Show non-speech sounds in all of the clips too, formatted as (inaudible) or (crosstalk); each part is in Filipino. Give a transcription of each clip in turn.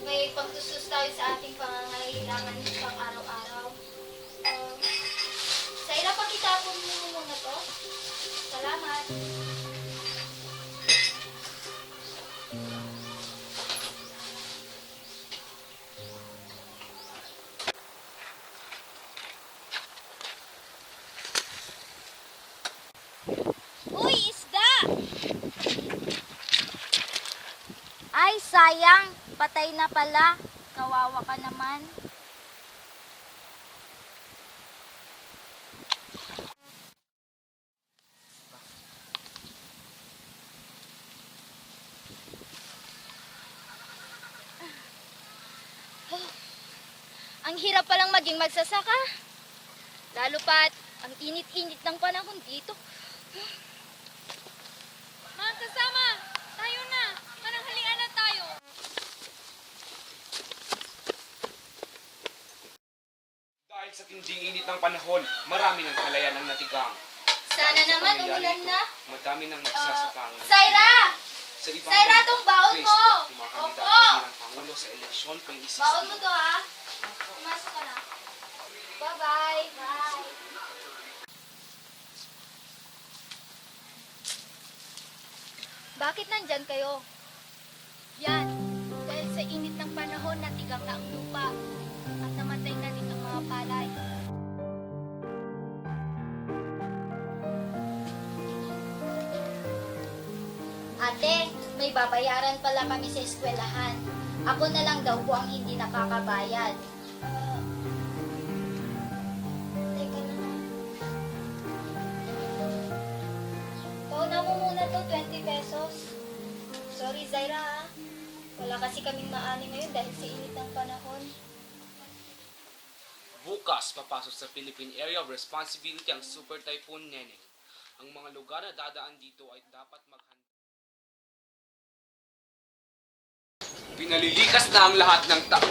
May pagtusus tayo sa ating pangangailangan pang araw-araw. Uh, sa ila pakitapon mo muna to. Salamat. Uy, isda! Ay, sayang. Patay na pala. Kawawa ka naman. (sighs) Ang hirap palang maging magsasaka. Lalo pat ang init-init ng panahon dito. (sighs) Mga kasama, tayo na. Mananghalian na tayo. Dahil sa tinding init ng panahon, marami ng kalayan ang natigang. Sana Dahil sa naman pangyayari umulan ito, na. Madami ng Ah, nagsasakang. Zaira! Sa ibang Zaira, tong baon mo! kumakandidato Opo! Pangulo sa eleksyon Baon mo 2016. to ha. Pumasok ka na. Bye-bye. Bye. Bakit nandyan kayo? Yan, dahil sa init ng panahon natigang na ang lupa at namatay na din ang mga palay. Ate, may babayaran pala kami sa eskwelahan. Ako na lang daw po ang hindi nakakabayad. Pauna mo muna to, 20 pesos. Sorry, Zaira. ah. Wala kasi kaming maani ngayon dahil sa init ng panahon. Bukas, papasok sa Philippine Area of Responsibility ang Super Typhoon Neneng. Ang mga lugar na dadaan dito ay dapat maghanda. Pinalilikas na ang lahat ng tao.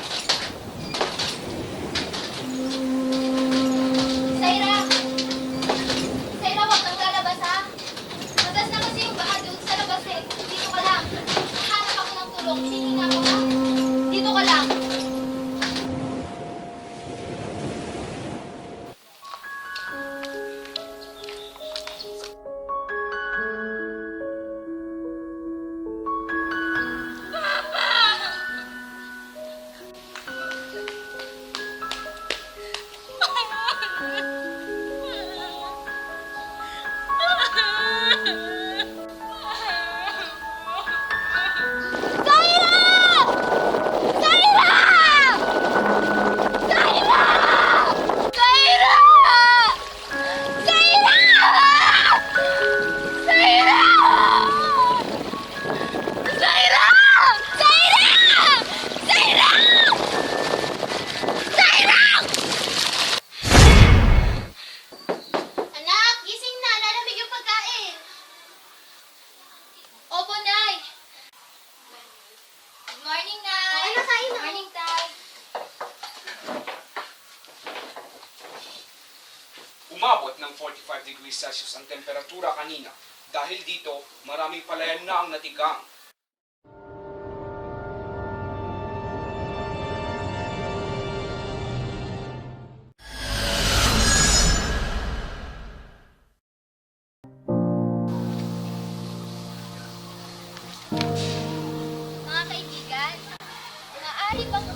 umabot ng 45 degrees Celsius ang temperatura kanina. Dahil dito, maraming palayan na ang natigang. Mga kaibigan, maaari bang